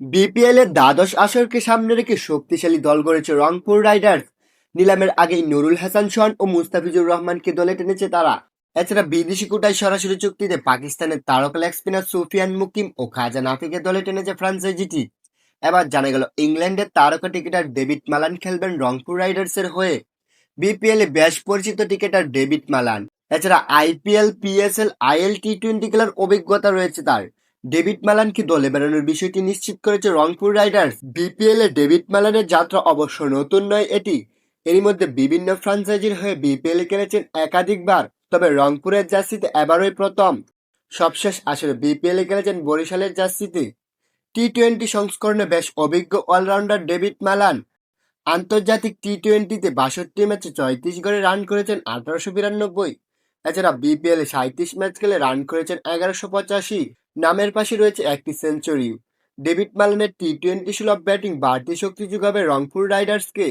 BPL এর দ্বাদশ আসরকে সামনে রেখে শক্তিশালী দল গড়েছে রংপুর রাইডার্স। নিলামের আগেই নুরুল হাসান সন ও মুস্তাফিজুর রহমানকে দলে টেনেছে তারা। এছাড়া বিদেশি কোটায় সরাসরি চুক্তিতে পাকিস্তানের তারকা লেগ স্পিনার সুফিয়ান মুকিম ও খাজা নাফিকে দলে টেনেছে ফ্রাঞ্চাইজিটি এবার জানা গেল, ইংল্যান্ডের তারকা ক্রিকেটার ডেভিড মালান খেলবেন রংপুর রাইডার্সের হয়ে। বিপিএল এ বেশ পরিচিত ক্রিকেটার ডেভিড মালান। এছাড়া IPL PSL IL T twenty খেলার অভিজ্ঞতা রয়েছে তার। ডেভিড মালানকে দলে বেরোনোর বিষয়টি নিশ্চিত করেছে রংপুর রাইডার্স? বিপিএল ডেভিড মালানের যাত্রা অবশ্য নতুন নয় এটি। এরই মধ্যে বিভিন্ন ফ্রাঞ্চাইজির হয়ে বিপিএল খেলেছেন একাধিকবার, তবে রংপুরের জার্সিতে এবারই প্রথম। সবশেষ আসলে বিপিএল খেলেছেন বরিশালের জার্সিতে। টি টোয়েন্টি সংস্করণে বেশ অভিজ্ঞ অলরাউন্ডার ডেভিড মালান। আন্তর্জাতিক টি টোয়েন্টিতে বাষট্টি ম্যাচে চৌত্রিশ গড়ে রান করেছেন আঠারোশো বিরানব্বই। এছাড়া বিপিএল সাঁত্রিশ ম্যাচ খেলে রান করেছেন এগারোশো পঁচাশি। নামের পাশে রয়েছে একটি সেঞ্চুরি ডেভিড মালানের টি টোয়েন্টি সুলভ ব্যাটিং বাড়তি শক্তি যোগাবে রংপুর রাইডার্সকে।